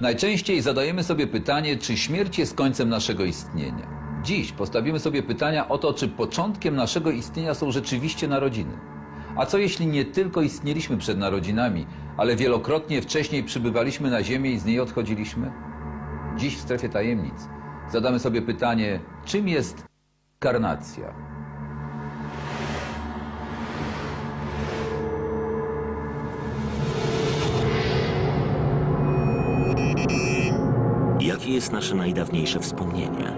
Najczęściej zadajemy sobie pytanie, czy śmierć jest końcem naszego istnienia. Dziś postawimy sobie pytania o to, czy początkiem naszego istnienia są rzeczywiście narodziny. A co jeśli nie tylko istnieliśmy przed narodzinami, ale wielokrotnie wcześniej przybywaliśmy na Ziemię i z niej odchodziliśmy? Dziś w strefie tajemnic zadamy sobie pytanie, czym jest karnacja? Jest nasze najdawniejsze wspomnienie?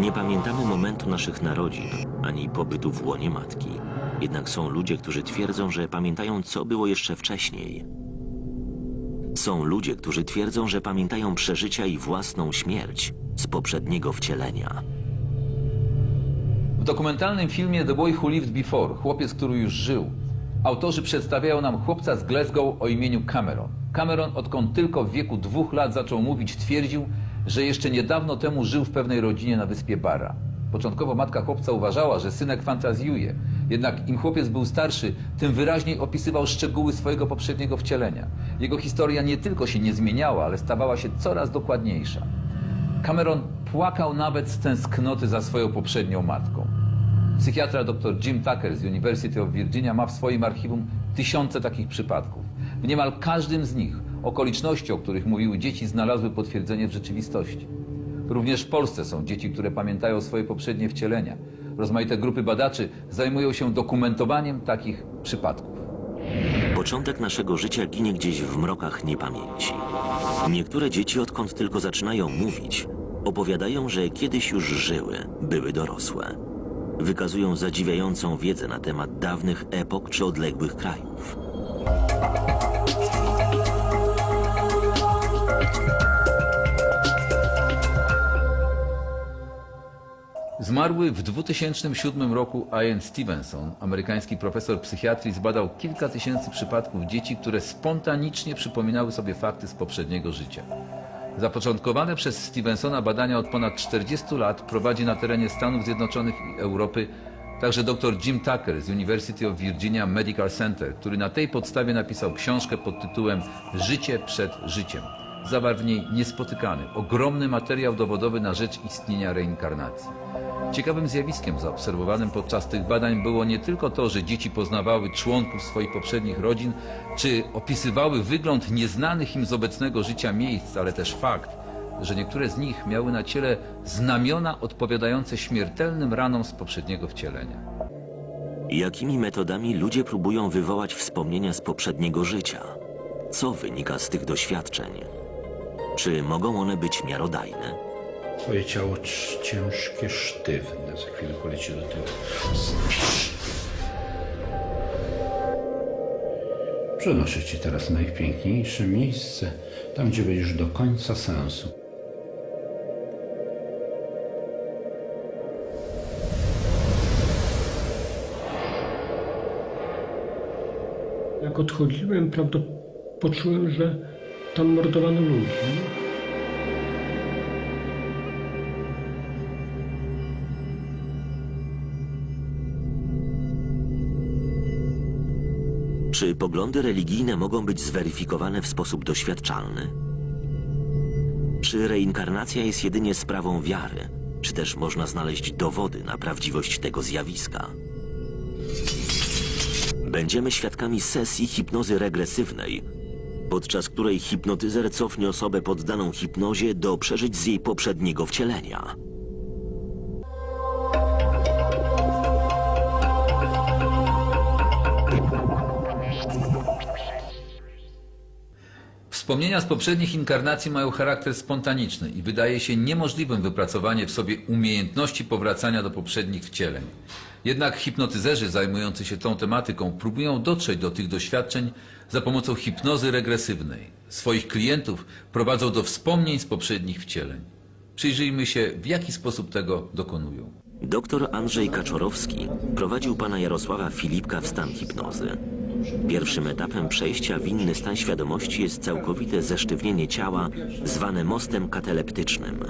Nie pamiętamy momentu naszych narodzin, ani pobytu w łonie matki. Jednak są ludzie, którzy twierdzą, że pamiętają, co było jeszcze wcześniej. Są ludzie, którzy twierdzą, że pamiętają przeżycia i własną śmierć z poprzedniego wcielenia. W dokumentalnym filmie The Boy Who Lived Before, chłopiec, który już żył, autorzy przedstawiają nam chłopca z Glasgow o imieniu Cameron. Cameron, odkąd tylko w wieku dwóch lat zaczął mówić, twierdził, że jeszcze niedawno temu żył w pewnej rodzinie na wyspie Bara. Początkowo matka chłopca uważała, że synek fantazjuje. Jednak im chłopiec był starszy, tym wyraźniej opisywał szczegóły swojego poprzedniego wcielenia. Jego historia nie tylko się nie zmieniała, ale stawała się coraz dokładniejsza. Cameron płakał nawet z tęsknoty za swoją poprzednią matką. Psychiatra dr Jim Tucker z University of Virginia ma w swoim archiwum tysiące takich przypadków. W niemal każdym z nich okoliczności, o których mówiły dzieci, znalazły potwierdzenie w rzeczywistości. Również w Polsce są dzieci, które pamiętają swoje poprzednie wcielenia. Rozmaite grupy badaczy zajmują się dokumentowaniem takich przypadków. Początek naszego życia ginie gdzieś w mrokach niepamięci. Niektóre dzieci, odkąd tylko zaczynają mówić, opowiadają, że kiedyś już żyły, były dorosłe. Wykazują zadziwiającą wiedzę na temat dawnych epok czy odległych krajów. Zmarły w 2007 roku Ian Stevenson, amerykański profesor psychiatrii, zbadał kilka tysięcy przypadków dzieci, które spontanicznie przypominały sobie fakty z poprzedniego życia. Zapoczątkowane przez Stevensona badania od ponad 40 lat prowadzi na terenie Stanów Zjednoczonych i Europy także dr Jim Tucker z University of Virginia Medical Center, który na tej podstawie napisał książkę pod tytułem Życie przed życiem. Zawarł w niej niespotykany, ogromny materiał dowodowy na rzecz istnienia reinkarnacji. Ciekawym zjawiskiem zaobserwowanym podczas tych badań było nie tylko to, że dzieci poznawały członków swoich poprzednich rodzin, czy opisywały wygląd nieznanych im z obecnego życia miejsc, ale też fakt, że niektóre z nich miały na ciele znamiona odpowiadające śmiertelnym ranom z poprzedniego wcielenia. Jakimi metodami ludzie próbują wywołać wspomnienia z poprzedniego życia? Co wynika z tych doświadczeń? Czy mogą one być miarodajne? Twoje ciało ciężkie, sztywne. Za chwilę poleci do tyłu. Przenoszę cię teraz na najpiękniejsze miejsce, tam gdzie będziesz do końca sensu. Jak odchodziłem, prawda, poczułem, że tam mordowano ludzi. Czy poglądy religijne mogą być zweryfikowane w sposób doświadczalny? Czy reinkarnacja jest jedynie sprawą wiary, czy też można znaleźć dowody na prawdziwość tego zjawiska? Będziemy świadkami sesji hipnozy regresywnej, podczas której hipnotyzer cofnie osobę poddaną hipnozie do przeżyć z jej poprzedniego wcielenia. Wspomnienia z poprzednich inkarnacji mają charakter spontaniczny i wydaje się niemożliwym wypracowanie w sobie umiejętności powracania do poprzednich wcieleń. Jednak hipnotyzerzy zajmujący się tą tematyką próbują dotrzeć do tych doświadczeń za pomocą hipnozy regresywnej. Swoich klientów prowadzą do wspomnień z poprzednich wcieleń. Przyjrzyjmy się, w jaki sposób tego dokonują. Doktor Andrzej Kaczorowski prowadził pana Jarosława Filipka w stan hipnozy. Pierwszym etapem przejścia w inny stan świadomości jest całkowite zesztywnienie ciała, zwane mostem kataleptycznym.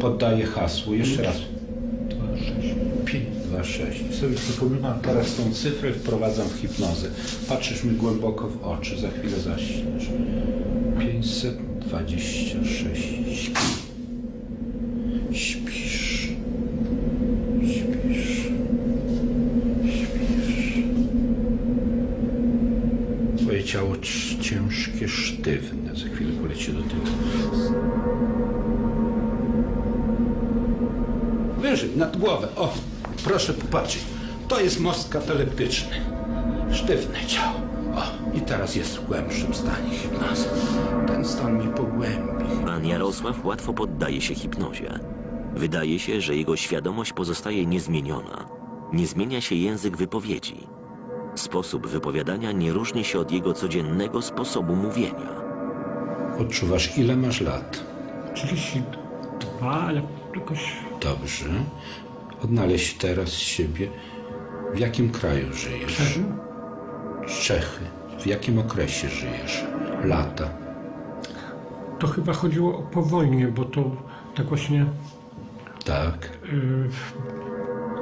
Poddaję hasło. Jeszcze raz. 5, 2, 6. I sobie przypominam teraz tą cyfrę, wprowadzam w hipnozę. Patrzysz mi głęboko w oczy, za chwilę zaśniesz. 500, 26. Śpi. Sztywne. Za chwilę poleci do tyłu. Wyżej, nad głowę. O, proszę popatrzeć. To jest most kataleptyczny. Sztywne ciało. O, i teraz jest w głębszym stanie hipnozy. Ten stan mnie pogłębi. Pan Jarosław łatwo poddaje się hipnozie. Wydaje się, że jego świadomość pozostaje niezmieniona. Nie zmienia się język wypowiedzi. Sposób wypowiadania nie różni się od jego codziennego sposobu mówienia. Odczuwasz, ile masz lat? 32, ale jakoś Dobrze. Odnaleźć teraz siebie. W jakim kraju żyjesz? Czechy. Czechy. W jakim okresie żyjesz? Lata. To chyba chodziło o powolnie, bo to tak właśnie Tak. yy,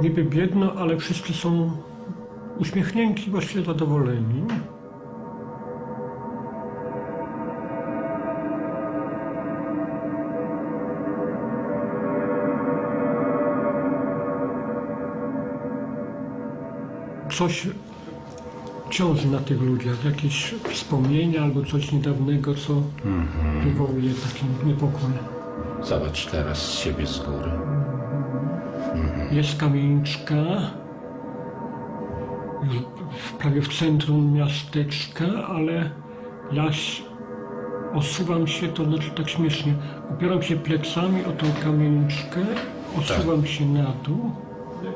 niby biedno, ale wszyscy są uśmiechnięci, właściwie zadowoleni. Coś ciąży na tych ludziach, jakieś wspomnienia albo coś niedawnego, co wywołuje taki niepokój. Zobacz teraz siebie z góry. Jest kamieniczka, już w- prawie w centrum miasteczka, ale ja osuwam się, to znaczy tak śmiesznie, opieram się plecami o tą kamieniczkę, osuwam się na dół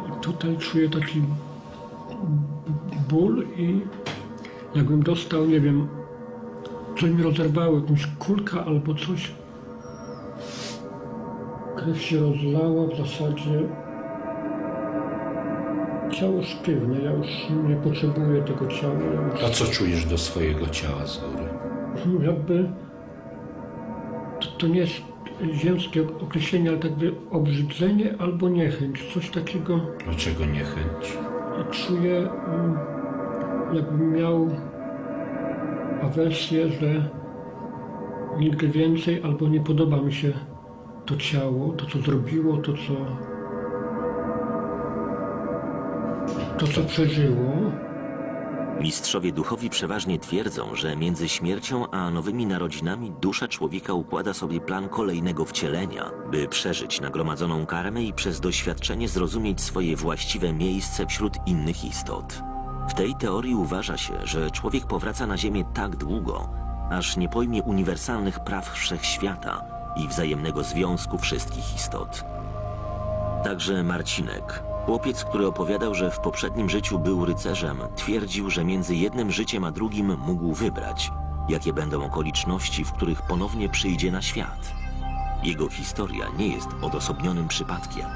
i tutaj czuję taki ból i jakbym dostał, nie wiem, coś mi rozerwało, jakąś kulka albo coś. Krew się rozlała w zasadzie. Ciało sztywne, ja już nie potrzebuję tego ciała. Ja już A co czujesz do swojego ciała z góry? jakby to, to nie jest ziemskie określenie, ale tak by obrzydzenie albo niechęć. Coś takiego Dlaczego niechęć? czuję, mm, jakbym miał awersję, że nigdy więcej albo nie podoba mi się to ciało, to co zrobiło, to co to co przeżyło. Mistrzowie duchowi przeważnie twierdzą, że między śmiercią a nowymi narodzinami dusza człowieka układa sobie plan kolejnego wcielenia, by przeżyć nagromadzoną karmę i przez doświadczenie zrozumieć swoje właściwe miejsce wśród innych istot. W tej teorii uważa się, że człowiek powraca na Ziemię tak długo, aż nie pojmie uniwersalnych praw wszechświata i wzajemnego związku wszystkich istot. Także Marcinek, chłopiec, który opowiadał, że w poprzednim życiu był rycerzem, twierdził, że między jednym życiem a drugim mógł wybrać, jakie będą okoliczności, w których ponownie przyjdzie na świat. Jego historia nie jest odosobnionym przypadkiem.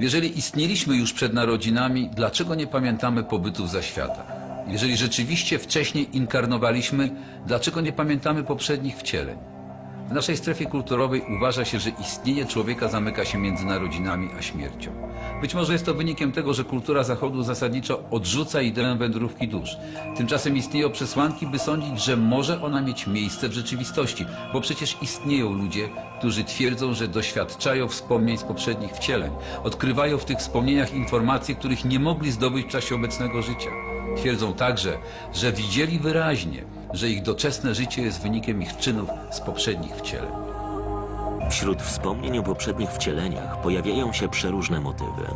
Jeżeli istnieliśmy już przed narodzinami, dlaczego nie pamiętamy pobytów za świata? Jeżeli rzeczywiście wcześniej inkarnowaliśmy, dlaczego nie pamiętamy poprzednich wcieleń? W naszej strefie kulturowej uważa się, że istnienie człowieka zamyka się między narodzinami a śmiercią. Być może jest to wynikiem tego, że kultura Zachodu zasadniczo odrzuca ideę wędrówki dusz. Tymczasem istnieją przesłanki, by sądzić, że może ona mieć miejsce w rzeczywistości, bo przecież istnieją ludzie, którzy twierdzą, że doświadczają wspomnień z poprzednich wcieleń. Odkrywają w tych wspomnieniach informacje, których nie mogli zdobyć w czasie obecnego życia. Twierdzą także, że widzieli wyraźnie, że ich doczesne życie jest wynikiem ich czynów z poprzednich wcieleń. Wśród wspomnień o poprzednich wcieleniach pojawiają się przeróżne motywy.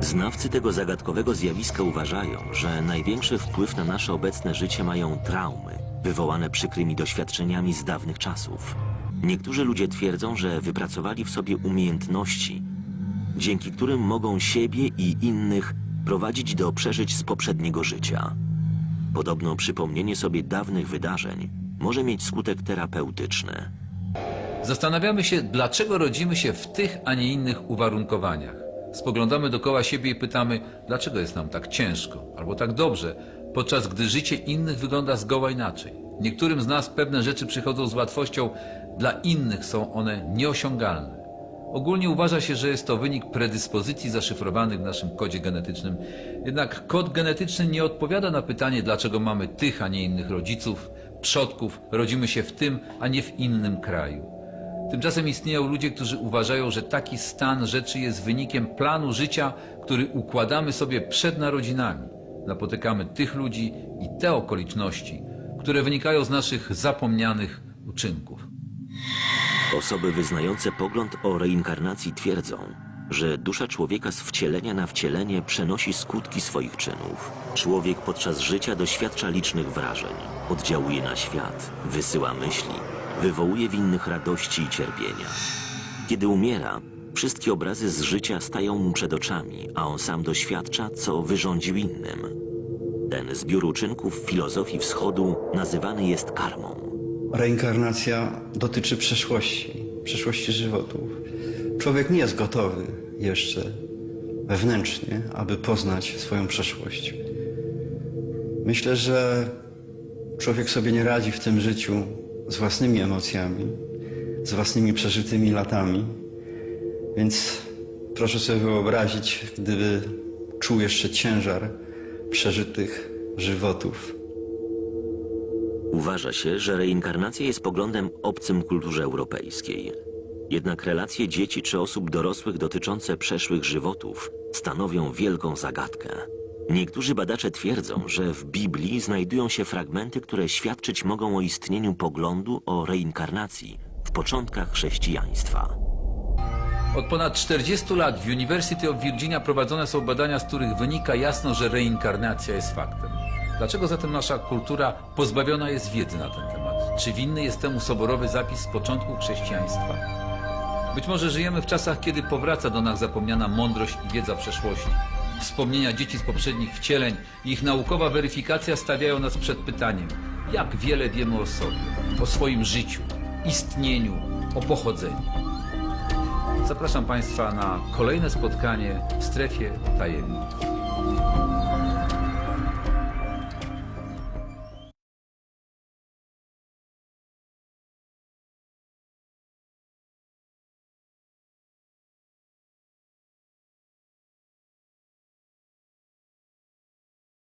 Znawcy tego zagadkowego zjawiska uważają, że największy wpływ na nasze obecne życie mają traumy, wywołane przykrymi doświadczeniami z dawnych czasów. Niektórzy ludzie twierdzą, że wypracowali w sobie umiejętności, dzięki którym mogą siebie i innych prowadzić do przeżyć z poprzedniego życia. Podobno przypomnienie sobie dawnych wydarzeń może mieć skutek terapeutyczny. Zastanawiamy się, dlaczego rodzimy się w tych, a nie innych uwarunkowaniach. Spoglądamy dookoła siebie i pytamy, dlaczego jest nam tak ciężko albo tak dobrze, podczas gdy życie innych wygląda zgoła inaczej. Niektórym z nas pewne rzeczy przychodzą z łatwością, dla innych są one nieosiągalne. Ogólnie uważa się, że jest to wynik predyspozycji zaszyfrowanych w naszym kodzie genetycznym. Jednak kod genetyczny nie odpowiada na pytanie, dlaczego mamy tych, a nie innych rodziców, przodków, rodzimy się w tym, a nie w innym kraju. Tymczasem istnieją ludzie, którzy uważają, że taki stan rzeczy jest wynikiem planu życia, który układamy sobie przed narodzinami. Napotykamy tych ludzi i te okoliczności, które wynikają z naszych zapomnianych uczynków. Osoby wyznające pogląd o reinkarnacji twierdzą, że dusza człowieka z wcielenia na wcielenie przenosi skutki swoich czynów. Człowiek podczas życia doświadcza licznych wrażeń, oddziałuje na świat, wysyła myśli, wywołuje w innych radości i cierpienia. Kiedy umiera, wszystkie obrazy z życia stają mu przed oczami, a on sam doświadcza, co wyrządził innym. Ten zbiór uczynków w filozofii wschodu nazywany jest karmą. Reinkarnacja dotyczy przeszłości, przeszłości żywotów. Człowiek nie jest gotowy jeszcze wewnętrznie, aby poznać swoją przeszłość. Myślę, że człowiek sobie nie radzi w tym życiu z własnymi emocjami, z własnymi przeżytymi latami. Więc proszę sobie wyobrazić, gdyby czuł jeszcze ciężar przeżytych żywotów. Uważa się, że reinkarnacja jest poglądem obcym kulturze europejskiej. Jednak relacje dzieci czy osób dorosłych dotyczące przeszłych żywotów stanowią wielką zagadkę. Niektórzy badacze twierdzą, że w Biblii znajdują się fragmenty, które świadczyć mogą o istnieniu poglądu o reinkarnacji w początkach chrześcijaństwa. Od ponad 40 lat w University of Virginia prowadzone są badania, z których wynika jasno, że reinkarnacja jest faktem. Dlaczego zatem nasza kultura pozbawiona jest wiedzy na ten temat? Czy winny jest temu soborowy zapis z początku chrześcijaństwa? Być może żyjemy w czasach, kiedy powraca do nas zapomniana mądrość i wiedza przeszłości. Wspomnienia dzieci z poprzednich wcieleń i ich naukowa weryfikacja stawiają nas przed pytaniem, jak wiele wiemy o sobie, o swoim życiu, istnieniu, o pochodzeniu. Zapraszam Państwa na kolejne spotkanie w strefie tajemnic.